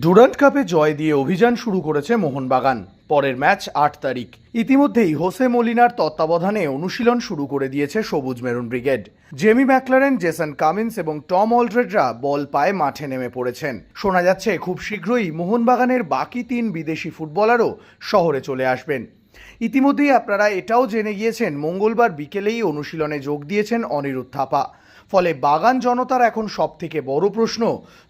Durand কাপে জয় দিয়ে অভিযান শুরু করেছে মোহনবাগান। পরের ম্যাচ আট তারিখ। ইতিমধ্যেই হোসে মলিনার তত্ত্বাবধানে অনুশীলন শুরু করে দিয়েছে সবুজ maroon brigade. Jamie Maclaren, Jason Cummings এবং টম অলড্রেডরা বল পায়ে মাঠে নেমে পড়েছেন। শোনা যাচ্ছে, খুব শীঘ্রই মোহনবাগানের বাকি তিন বিদেশি ফুটবলারও শহরে চলে আসবেন। ইতিমধ্যেই আপনারা এটাও জেনে গিয়েছেন, মঙ্গলবার বিকেলেই অনুশীলনে যোগ দিয়েছেন অনিরুদ্ধ থাপা। ফলে বাগান জনতার এখন সবথেকে বড় প্রশ্ন।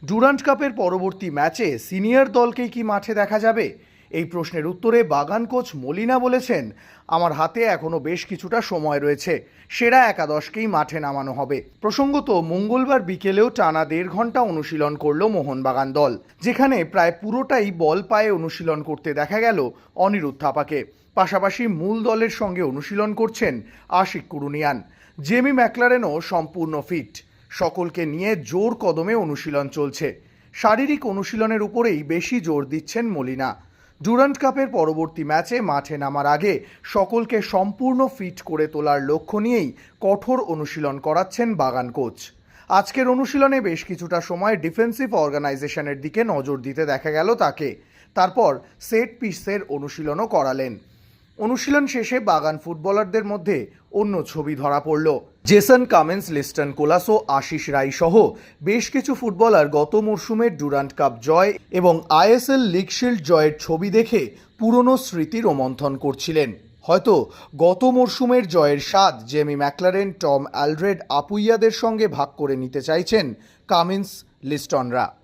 ডুরান্ট কাপের পরবর্তী ম্যাচে সিনিয়র দলকেই কি মাঠে দেখা যাবে? এই প্রশ্নের উত্তরে বাগান কোচ মলিনা বলেছেন, আমার হাতে এখনও বেশ কিছুটা সময় রয়েছে, সেরা একাদশকেই মাঠে নামানো হবে। প্রসঙ্গত, মঙ্গলবার বিকেলেও টানা দেড় ঘণ্টা অনুশীলন করল মোহনবাগান দল, যেখানে প্রায় পুরোটাই বল পায়ে অনুশীলন করতে দেখা গেল অনিরুদ্ধ থাপাকে পাশাপাশি মূল দলের সঙ্গে অনুশীলন করছেন আশিক কুরুনিয়ান। জেমি ম্যাকলারেনও সম্পূর্ণ ফিট। সকলকে নিয়ে জোর কদমে অনুশীলন চলছে। শারীরিক অনুশীলনের উপরেই বেশি জোর দিচ্ছেন মলিনা। ডুরান্ট কাপের পরবর্তী ম্যাচে মাঠে নামার আগে সকলকে সম্পূর্ণ ফিট করে তোলার লক্ষ্য নিয়েই কঠোর অনুশীলন করাচ্ছেন বাগান কোচ। আজকের অনুশীলনে বেশ কিছুটা সময় ডিফেন্সিভ অর্গানাইজেশনের দিকে নজর দিতে দেখা গেল তাকে। তারপর সেট পিসের অনুশীলনও করালেন। অনুশীলন শেষে বাগান ফুটবলারদের মধ্যে অন্য ছবি ধরা পড়ল। জেসন কামেন্স, লিস্টন কোলাসো, আশিস রাই সহ বেশ কিছু ফুটবলার গত মরশুমের ডুরান্ট কাপ জয় এবং আইএসএল লিগ শিল্ড জয়ের ছবি দেখে পুরনো স্মৃতি রোমন্থন করছিলেন। হয়তো গত মরশুমের জয়ের স্বাদ জেমি ম্যাকলারেন, টম অ্যালড্রেড, আপুইয়াদের সঙ্গে ভাগ করে নিতে চাইছেন কামিন্স, লিস্টনরা।